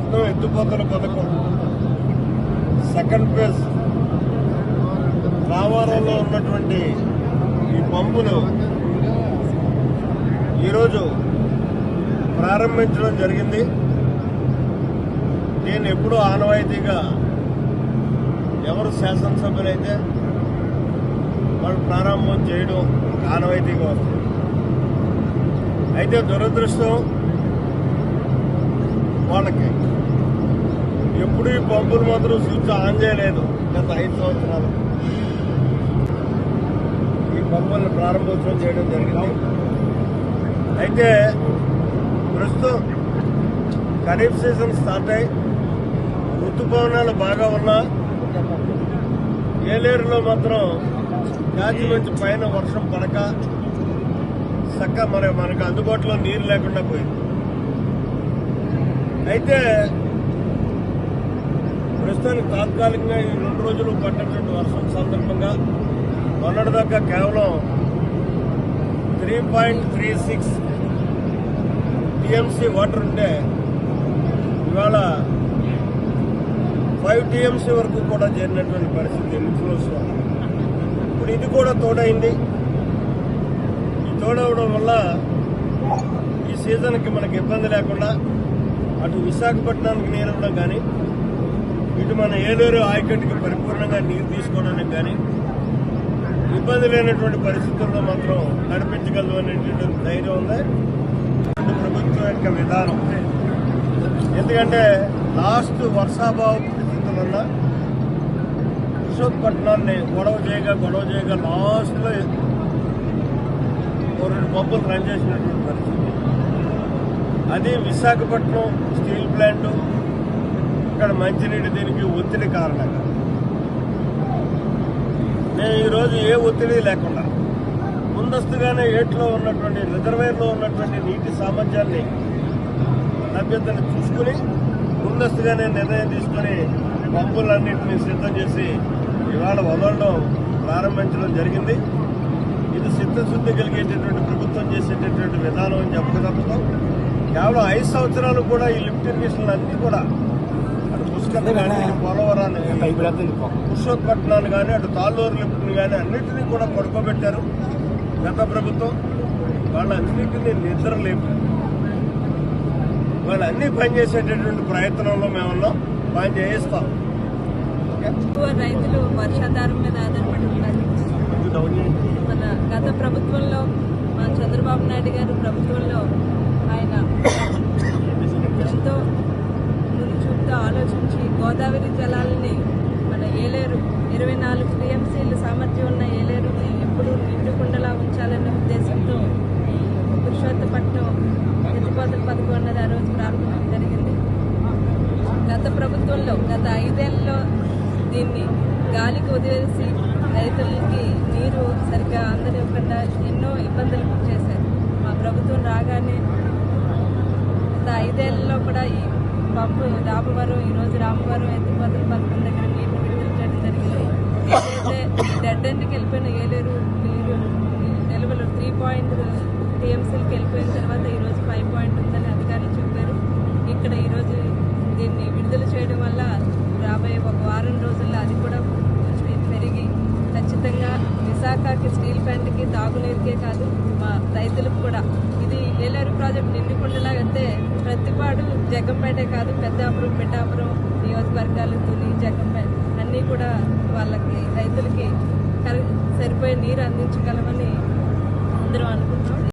విశాఖపట్నం ఎత్తుపోతల పథకం second phase రావారంలో ఉన్నటువంటి ఈ పంపులు ఈరోజు ప్రారంభించడం జరిగింది. నేను ఎప్పుడూ ఆనవాయితీగా ఎవరు శాసనసభ్యులైతే వాళ్ళు ప్రారంభం చేయడం ఆనవాయితీగా వస్తుంది. అయితే దురదృష్టం వాళ్ళకి. ఎప్పుడు ఈ పంపులు మాత్రం స్విచ్ ఆన్ చేయలేదు గత ఐదు సంవత్సరాలు. ఈ పంపులను ప్రారంభోత్సవం చేయడం జరిగింది. అయితే ప్రస్తుతం ఖరీఫ్ సీజన్ స్టార్ట్ అయి ఋతుపవనాలు బాగా ఉన్నా ఏలేరులో మాత్రం గాజి మంచి పైన వర్షం పడక చక్క మరి మనకు అందుబాటులో నీరు లేకుండా పోయింది. అయితే ప్రస్తుతానికి తాత్కాలికంగా ఈ రెండు రోజులు పట్టినటువంటి వర్షం సందర్భంగా మొన్నటిదాకా కేవలం three point three six TMC water ఉంటే ఇవాళ ఫైవ్ టీఎంసీ వరకు కూడా చేరినటువంటి పరిస్థితి ఇన్ఫ్లోస్ ఇప్పుడు ఇది కూడా తోడైంది. ఈ తోడవడం వల్ల ఈ సీజన్కి మనకి ఇబ్బంది లేకుండా అటు విశాఖపట్నానికి నీరవడం కానీ ఇటు మన ఏలూరు ఆయకట్టుకి పరిపూర్ణంగా నీరు తీసుకోవడానికి కానీ ఇబ్బంది లేనటువంటి పరిస్థితుల్లో మాత్రం నడిపించగలదు అనేటువంటి ధైర్యం ఉంది. ప్రభుత్వం యొక్క విధానం. ఎందుకంటే లాస్ట్ వర్షాభావ పరిస్థితులన్న విశాఖపట్నాన్ని గొడవ చేయగా గొడవ చేయగా లాస్ట్లో ఓ రెండు పంపులు రన్ చేసినటువంటి పరిస్థితి. అది విశాఖపట్నం స్టీల్ ప్లాంటు ఇక్కడ మంచినీటి దీనికి ఒత్తిడి కారణంగా మేము ఈరోజు ఏ ఒత్తిడి లేకుండా ముందస్తుగానే ఏట్లో ఉన్నటువంటి రిజర్వేర్లో ఉన్నటువంటి నీటి సామర్థ్యాన్ని లభ్యతను చూసుకుని ముందస్తుగానే నిర్ణయం తీసుకొని పంపులన్నింటినీ సిద్ధం చేసి ఇవాళ వదలడం ప్రారంభించడం జరిగింది. ఇది చిత్తశుద్ధి కలిగేటటువంటి ప్రభుత్వం చేసేటటువంటి విధానం అని చెప్పకపోతాం కేవలం ఐదు సంవత్సరాలు కూడా ఈ లిఫ్ట్ ఇరిగేషన్లు అన్నీ కూడా అటు పుష్కర్ కానీ ఇటు పోలవరాన్ని పురుషోత్పట్నాన్ని కానీ అటు తాళ్ళూరు లిఫ్ట్ని కానీ అన్నింటినీ కూడా పడుకోబెట్టారు గత ప్రభుత్వం. వాళ్ళన్నింటినీ నిద్ర లేపు వాళ్ళన్నీ పనిచేసేటటువంటి ప్రయత్నంలో మేము ఉన్నాం పని చేయిస్తాం. రైతులు వర్షాధారం మీద ఆధారపడి ఉన్నారు మన గత ప్రభుత్వంలో మా చంద్రబాబు నాయుడు గారు ప్రభుత్వంలో ఆయన గోదావరి జలాలని మన ఏలేరు ఇరవై నాలుగు టీఎంసీలు సామర్థ్యం ఉన్న ఏలేరుని ఎప్పుడు నిండుకుండలా ఉంచాలనే ఉద్దేశంతో ఈ పురుషోత్తపట్నం ఎత్తిపోతల పథకం అన్నది ఆ రోజు ప్రారంభం జరిగింది. గత ప్రభుత్వంలో గత ఐదేళ్ళలో దీన్ని గాలికి వదిలేసి రైతులకి నీరు సరిగ్గా అందనివ్వకుండా ఎన్నో ఇబ్బందులు చేశారు. మా ప్రభుత్వం రాగానే గత ఐదేళ్ళలో కూడా ఈ పంపు రామవరం ఈరోజు రామవరం ఎత్తిపోతల పథకం దగ్గర నీరు విడుదల చేయడం జరిగింది. ఏదైతే డెడ్ ఎండ్కి వెళ్ళిపోయిన ఏలేరు నిలువలు నిల్వలు త్రీ పాయింట్ టీఎంసీలకి వెళ్ళిపోయిన తర్వాత ఈరోజు ఫైవ్ పాయింట్ ఉందని అధికారులు చెప్పారు. ఇక్కడ ఈరోజు దీన్ని విడుదల చేయడం వల్ల రాబోయే ఒక వారం రోజుల్లో అది కూడా పెరిగి ఖచ్చితంగా విశాఖకి స్టీల్ ప్లాంట్కి తాగునీరుకే కాదు మా రైతులకు కూడా ఇది ఏలేరు ప్రాజెక్ట్ నిండుకుండలాగైతే ప్రతిపాడు జగ్గంపేటే కాదు పెద్దాపురం పిఠాపురం నియోజకవర్గాలు తుని జగ్గంపేట అన్నీ కూడా వాళ్ళకి రైతులకి సరిపోయే నీరు అందించగలమని అందరం అనుకుంటున్నాం.